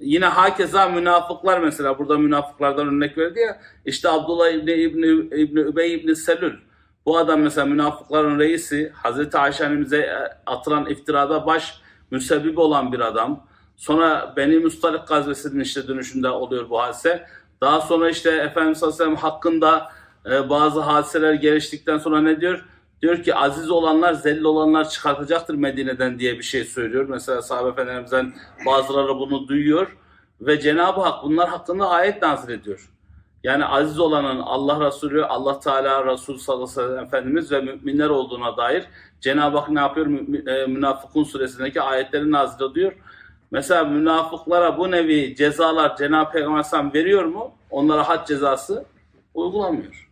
yine hakeza münafıklar mesela burada münafıklardan örnek verdi ya işte Abdullah İbni İbni, İbni Übey İbni Selül bu adam mesela münafıkların reisi Hazreti Ayşe annemize e, atılan iftirada baş müsebbip olan bir adam. Sonra Beni Mustalik gazvesinin işte dönüşünde oluyor bu hadise. Daha sonra işte Efendimiz Aleyhisselam hakkında e, bazı hadiseler geliştikten sonra ne diyor? Diyor ki aziz olanlar zelil olanlar çıkartacaktır Medine'den diye bir şey söylüyor. Mesela sahabe efendilerimizden bazıları bunu duyuyor ve Cenab-ı Hak bunlar hakkında ayet nazil ediyor. Yani aziz olanın Allah Resulü, Allah Teala Resulü sallallahu aleyhi ve sellem Efendimiz ve müminler olduğuna dair Cenab-ı Hak ne yapıyor? E, Münafıkun suresindeki ayetleri nazil ediyor. Mesela münafıklara bu nevi cezalar Cenab-ı Peygamber veriyor mu? Onlara had cezası uygulamıyor.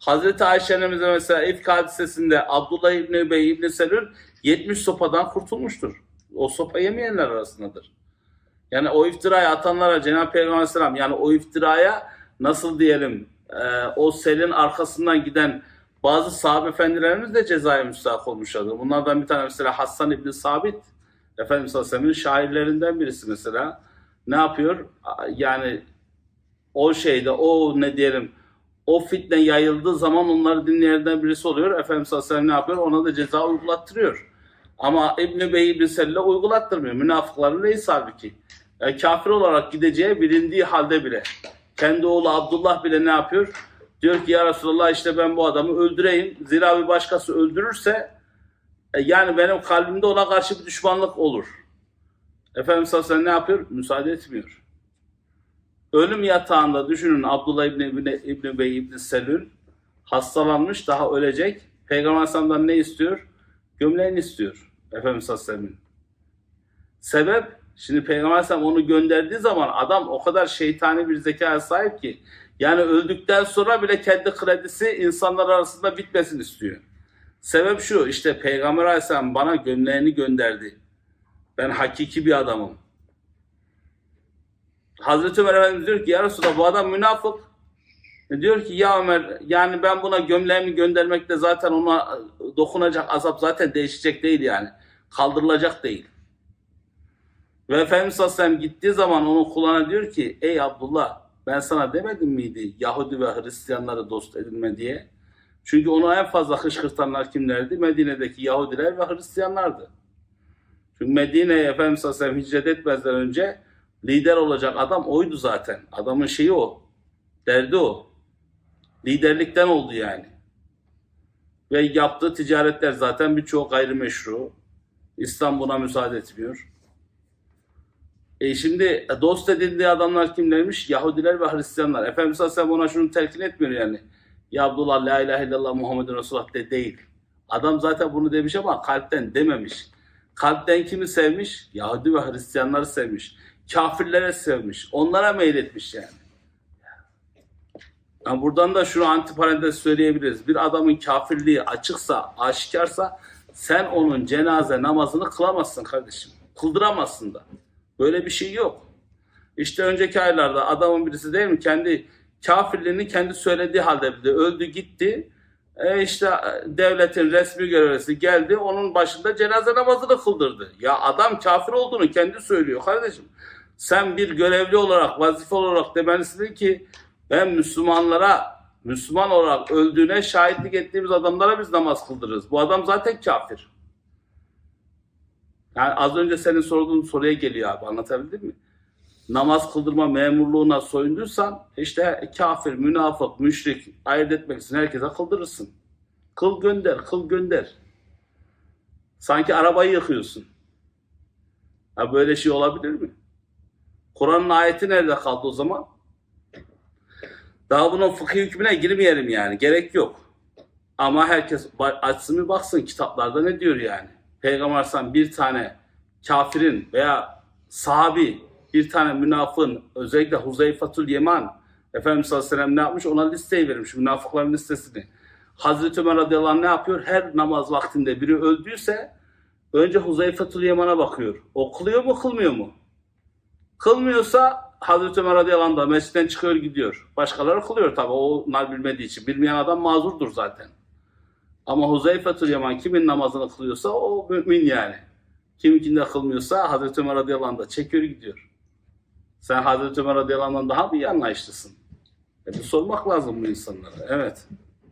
Hazreti Ayşe annemize mesela İfk hadisesinde Abdullah İbni Übey İbni Selül 70 sopadan kurtulmuştur. O sopa yemeyenler arasındadır. Yani o iftirayı atanlara Cenab-ı Peygamber Aleyhisselam yani o iftiraya nasıl diyelim e, o selin arkasından giden bazı sahabe efendilerimiz de cezaya müstahak olmuşlardır. Bunlardan bir tane mesela Hassan İbni Sabit Efendimiz Aleyhisselam'ın şairlerinden birisi mesela ne yapıyor? Yani o şeyde o ne diyelim o fitne yayıldığı zaman onları dinleyenlerden birisi oluyor. Efendimiz Aleyhisselam ne yapıyor? Ona da ceza uygulattırıyor. Ama İbn-i Bey İbn-i Selil'e uygulattırmıyor. Münafıkların reis halbuki. Yani kafir olarak gideceği bilindiği halde bile. Kendi oğlu Abdullah bile ne yapıyor? Diyor ki ya Resulallah işte ben bu adamı öldüreyim. Zira bir başkası öldürürse e, yani benim kalbimde ona karşı bir düşmanlık olur. Efendimiz Aleyhisselam ne yapıyor? Müsaade etmiyor. Ölüm yatağında düşünün Abdullah İbni, İbni, İbni Bey İbni Selül hastalanmış daha ölecek. Peygamber Aleyhisselam'dan ne istiyor? Gömleğini istiyor. Efendimiz Aleyhisselam'ın. Sebep şimdi Peygamber Aleyhisselam onu gönderdiği zaman adam o kadar şeytani bir zekaya sahip ki yani öldükten sonra bile kendi kredisi insanlar arasında bitmesin istiyor. Sebep şu işte Peygamber Aleyhisselam bana gömleğini gönderdi. Ben hakiki bir adamım. Hazreti Ömer Efendimiz diyor ki ya Resulallah bu adam münafık. E diyor ki ya Ömer yani ben buna gömleğimi göndermekte zaten ona dokunacak azap zaten değişecek değil yani. Kaldırılacak değil. Ve Efendimiz Aleyhisselam gittiği zaman onun kulağına diyor ki ey Abdullah ben sana demedim miydi Yahudi ve Hristiyanları dost edinme diye. Çünkü onu en fazla hışkırtanlar kimlerdi? Medine'deki Yahudiler ve Hristiyanlardı. Çünkü Medine'ye Efendimiz Aleyhisselam hicret etmezden önce lider olacak adam oydu zaten. Adamın şeyi o. Derdi o. Liderlikten oldu yani. Ve yaptığı ticaretler zaten birçoğu gayrimeşru. İslam buna müsaade etmiyor. E şimdi dost edindiği adamlar kimlermiş? Yahudiler ve Hristiyanlar. Efendimiz Aleyhisselam ona şunu telkin etmiyor yani. Ya Abdullah la ilahe illallah Muhammedun Resulullah de değil. Adam zaten bunu demiş ama kalpten dememiş. Kalpten kimi sevmiş? Yahudi ve Hristiyanları sevmiş. Kafirlere sevmiş. Onlara meyletmiş yani. yani buradan da şunu antiparantez söyleyebiliriz. Bir adamın kafirliği açıksa, aşikarsa sen onun cenaze namazını kılamazsın kardeşim. Kıldıramazsın da. Böyle bir şey yok. İşte önceki aylarda adamın birisi değil mi kendi kafirliğini kendi söylediği halde bildi. Öldü gitti. E işte devletin resmi görevlisi geldi onun başında cenaze namazını kıldırdı. Ya adam kafir olduğunu kendi söylüyor kardeşim. Sen bir görevli olarak, vazife olarak demelisin ki ben Müslümanlara, Müslüman olarak öldüğüne şahitlik ettiğimiz adamlara biz namaz kıldırırız. Bu adam zaten kafir. Yani az önce senin sorduğun soruya geliyor abi anlatabildim mi? Namaz kıldırma memurluğuna soyunduysan işte kafir, münafık, müşrik ayırt etmek için herkese kıldırırsın. Kıl gönder, kıl gönder. Sanki arabayı yıkıyorsun. Ya böyle şey olabilir mi? Kur'an'ın ayeti nerede kaldı o zaman? Daha bunun fıkıh hükmüne girmeyelim yani. Gerek yok. Ama herkes açsın bir baksın kitaplarda ne diyor yani. Peygamber Aleyhisselam bir tane kafirin veya sahabi bir tane münafığın özellikle Huzeyfatul Yeman Efendimiz Aleyhisselam ne yapmış? Ona listeyi vermiş. Münafıkların listesini. Hazreti Ömer radıyallahu anh ne yapıyor? Her namaz vaktinde biri öldüyse önce Huzeyfatul Yeman'a bakıyor. O kılıyor mu kılmıyor mu? Kılmıyorsa Hazreti Ömer radıyallahu da mescitten çıkıyor gidiyor. Başkaları kılıyor tabi onlar bilmediği için. Bilmeyen adam mazurdur zaten. Ama Huzeyfetül Yaman kimin namazını kılıyorsa o mümin yani. Kiminkinde kılmıyorsa Hazreti Ömer radıyallahu da çekiyor gidiyor. Sen Hazreti Ömer radıyallahu daha mı iyi anlayışlısın? E sormak lazım bu insanlara. Evet.